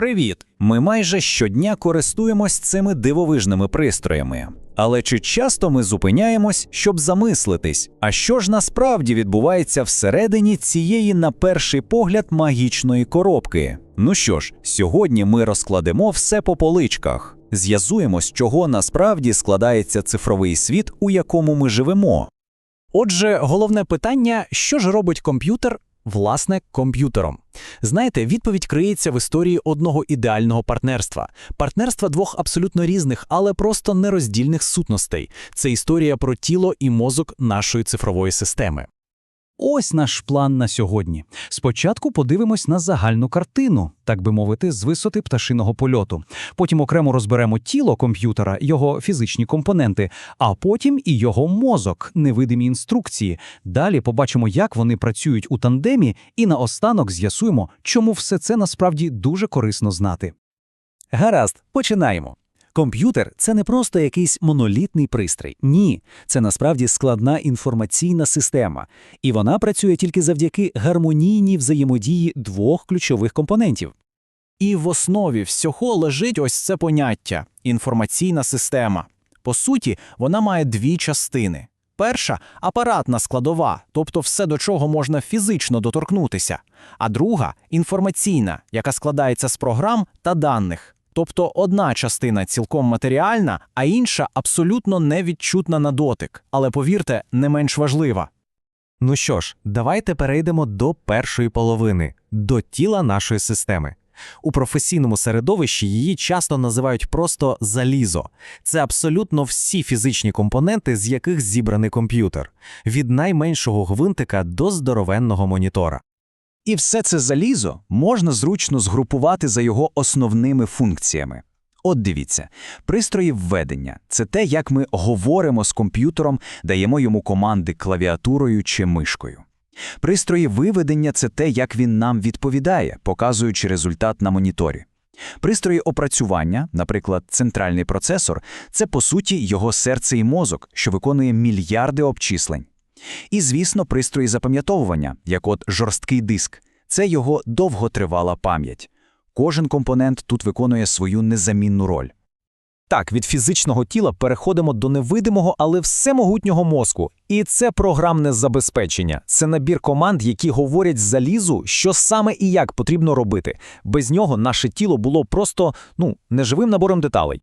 Привіт! Ми майже щодня користуємось цими дивовижними пристроями. Але чи часто ми зупиняємось, щоб замислитись, а що ж насправді відбувається всередині цієї, на перший погляд, магічної коробки? Ну що ж, сьогодні ми розкладемо все по поличках, з'язуємо, з чого насправді складається цифровий світ, у якому ми живемо. Отже, головне питання: що ж робить комп'ютер, власне, комп'ютером? Знаєте, відповідь криється в історії одного ідеального партнерства, партнерства двох абсолютно різних, але просто нероздільних сутностей. Це історія про тіло і мозок нашої цифрової системи. Ось наш план на сьогодні. Спочатку подивимось на загальну картину, так би мовити, з висоти пташиного польоту. Потім окремо розберемо тіло комп'ютера, його фізичні компоненти, а потім і його мозок, невидимі інструкції. Далі побачимо, як вони працюють у тандемі, і наостанок з'ясуємо, чому все це насправді дуже корисно знати. Гаразд, починаємо. Комп'ютер це не просто якийсь монолітний пристрій. Ні, це насправді складна інформаційна система, і вона працює тільки завдяки гармонійній взаємодії двох ключових компонентів. І в основі всього лежить ось це поняття інформаційна система. По суті, вона має дві частини. Перша апаратна складова, тобто все, до чого можна фізично доторкнутися, а друга інформаційна, яка складається з програм та даних. Тобто одна частина цілком матеріальна, а інша абсолютно невідчутна на дотик, але повірте, не менш важлива. Ну що ж, давайте перейдемо до першої половини, до тіла нашої системи. У професійному середовищі її часто називають просто залізо. Це абсолютно всі фізичні компоненти, з яких зібраний комп'ютер, від найменшого гвинтика до здоровенного монітора. І все це залізо можна зручно згрупувати за його основними функціями. От дивіться, пристрої введення це те, як ми говоримо з комп'ютером, даємо йому команди клавіатурою чи мишкою. Пристрої виведення це те, як він нам відповідає, показуючи результат на моніторі. Пристрої опрацювання, наприклад, центральний процесор, це по суті його серце і мозок, що виконує мільярди обчислень. І, звісно, пристрої запам'ятовування, як от жорсткий диск, це його довготривала пам'ять. Кожен компонент тут виконує свою незамінну роль. Так, від фізичного тіла переходимо до невидимого, але всемогутнього мозку. І це програмне забезпечення. Це набір команд, які говорять залізу, що саме і як потрібно робити. Без нього наше тіло було просто ну неживим набором деталей.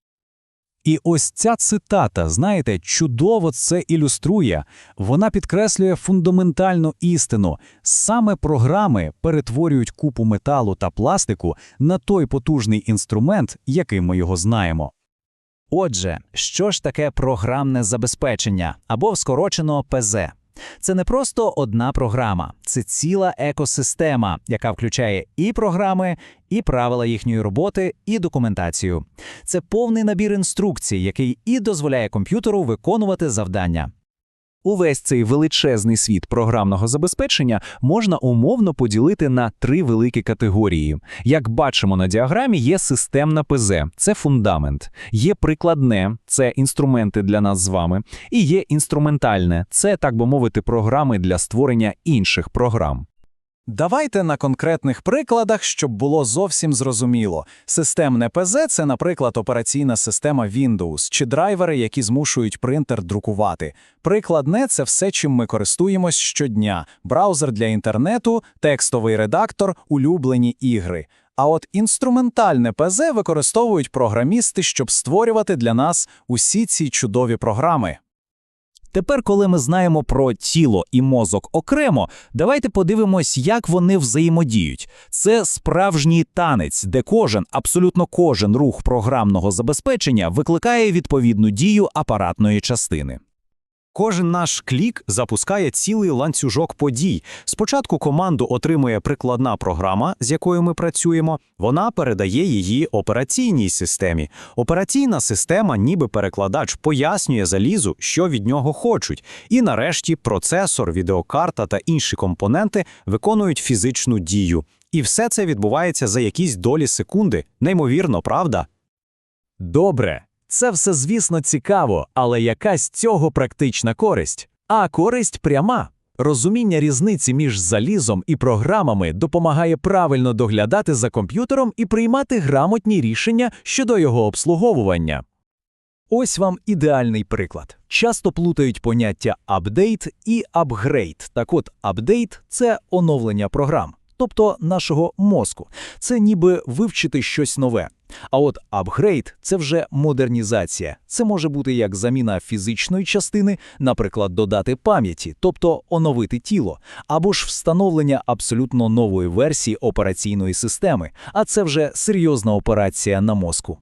І ось ця цитата, знаєте, чудово це ілюструє. Вона підкреслює фундаментальну істину. Саме програми перетворюють купу металу та пластику на той потужний інструмент, яким ми його знаємо. Отже, що ж таке програмне забезпечення або скорочено ПЗ? Це не просто одна програма, це ціла екосистема, яка включає і програми, і правила їхньої роботи, і документацію. Це повний набір інструкцій, який і дозволяє комп'ютеру виконувати завдання. Увесь цей величезний світ програмного забезпечення можна умовно поділити на три великі категорії. Як бачимо на діаграмі, є системна ПЗ, це фундамент, є прикладне, це інструменти для нас з вами, і є інструментальне, це, так би мовити, програми для створення інших програм. Давайте на конкретних прикладах, щоб було зовсім зрозуміло. Системне ПЗ – це, наприклад, операційна система Windows чи драйвери, які змушують принтер друкувати. Прикладне – це все, чим ми користуємось щодня: браузер для інтернету, текстовий редактор, улюблені ігри. А от інструментальне ПЗ використовують програмісти, щоб створювати для нас усі ці чудові програми. Тепер, коли ми знаємо про тіло і мозок окремо, давайте подивимось, як вони взаємодіють. Це справжній танець, де кожен, абсолютно кожен рух програмного забезпечення викликає відповідну дію апаратної частини. Кожен наш клік запускає цілий ланцюжок подій. Спочатку команду отримує прикладна програма, з якою ми працюємо. Вона передає її операційній системі. Операційна система, ніби перекладач, пояснює залізу, що від нього хочуть. І нарешті процесор, відеокарта та інші компоненти виконують фізичну дію. І все це відбувається за якісь долі секунди. Неймовірно, правда? Добре. Це все, звісно, цікаво, але яка з цього практична користь? А користь пряма. Розуміння різниці між залізом і програмами допомагає правильно доглядати за комп'ютером і приймати грамотні рішення щодо його обслуговування. Ось вам ідеальний приклад. Часто плутають поняття апдейт і апгрейд. Так от, апдейт – це оновлення програм, тобто нашого мозку. Це ніби вивчити щось нове. А от апгрейд – це вже модернізація. Це може бути як заміна фізичної частини, наприклад, додати пам'яті, тобто оновити тіло, або ж встановлення абсолютно нової версії операційної системи, а це вже серйозна операція на мозку.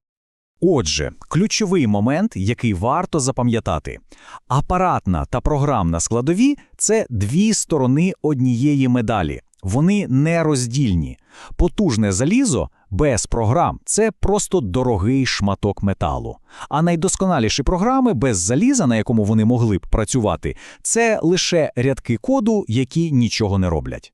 Отже, ключовий момент, який варто запам'ятати. Апаратна та програмна складові – це дві сторони однієї медалі. Вони нероздільні. Потужне залізо без програм – це просто дорогий шматок металу. А найдосконаліші програми без заліза, на якому вони могли б працювати, це лише рядки коду, які нічого не роблять.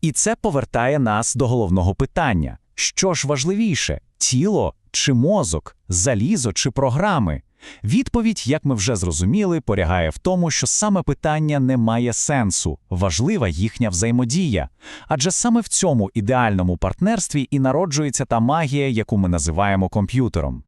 І це повертає нас до головного питання. Що ж важливіше – тіло чи мозок, залізо чи програми? Відповідь, як ми вже зрозуміли, полягає в тому, що саме питання не має сенсу, важлива їхня взаємодія. Адже саме в цьому ідеальному партнерстві і народжується та магія, яку ми називаємо комп'ютером.